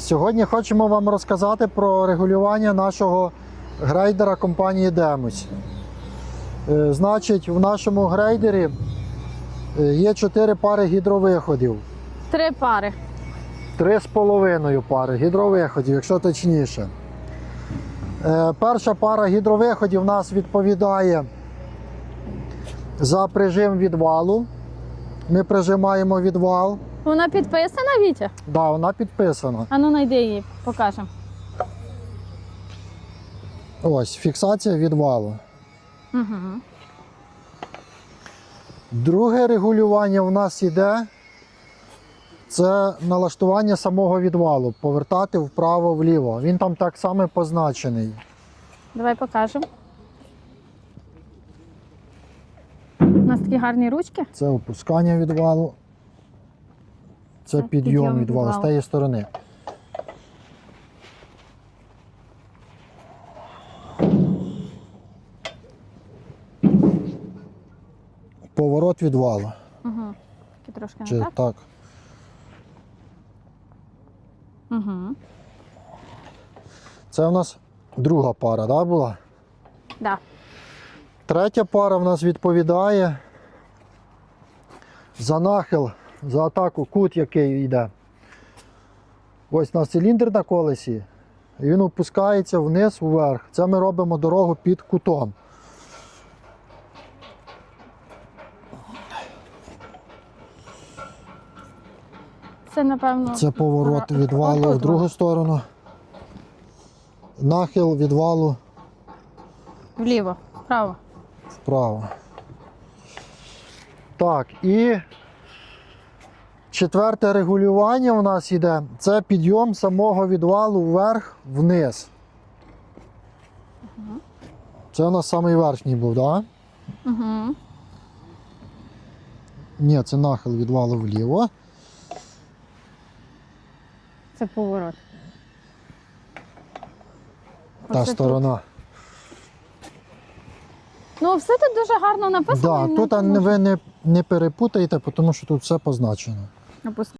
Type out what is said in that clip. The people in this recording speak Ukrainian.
Сьогодні хочемо вам розказати про регулювання нашого грейдера компанії Демось. Е, Значить, в нашому грейдері е, є 4 пари гідровиходів, Три пари. 3,5 пари гідровиходів, якщо точніше. Е, Перша пара гідровиходів у нас відповідає за прижим відвалу. Ми прижимаємо відвал. Вона підписана, Вітя? Да, вона підписана. А ну найди її, покажемо. Ось фіксація відвалу. Угу. Друге регулювання в нас іде. Це налаштування самого відвалу. Повертати вправо-вліво. Він там так само позначений. Давай покажемо. У нас такі гарні ручки. Це опускання відвалу. Це, Це підйом, підйом відвалу з тієї сторони. Поворот відвалу. Угу. Такі трошки Чи так. так? Угу. Це в нас друга пара, да, була? Да. Третя пара в нас відповідає за нахил, за атаку, кут, який йде. Ось у нас циліндр на колесі, і він опускається вниз вверх. Це ми робимо дорогу під кутом. Це, напевно. Це поворот відвалу отут в другу сторону. Нахил відвалу Вліво, вправо. вправо. Так, і четверте регулювання у нас йде. Це підйом самого відвалу вверх вниз. Це у нас самий верхній був, так? Да? Угу. Ні, це нахил відвалу вліво. Це поворот. Та Оце сторона. Ну, все тут дуже гарно написано. Да, і не тут а, ви не, не перепутаєте, тому що тут все позначено. Опуск-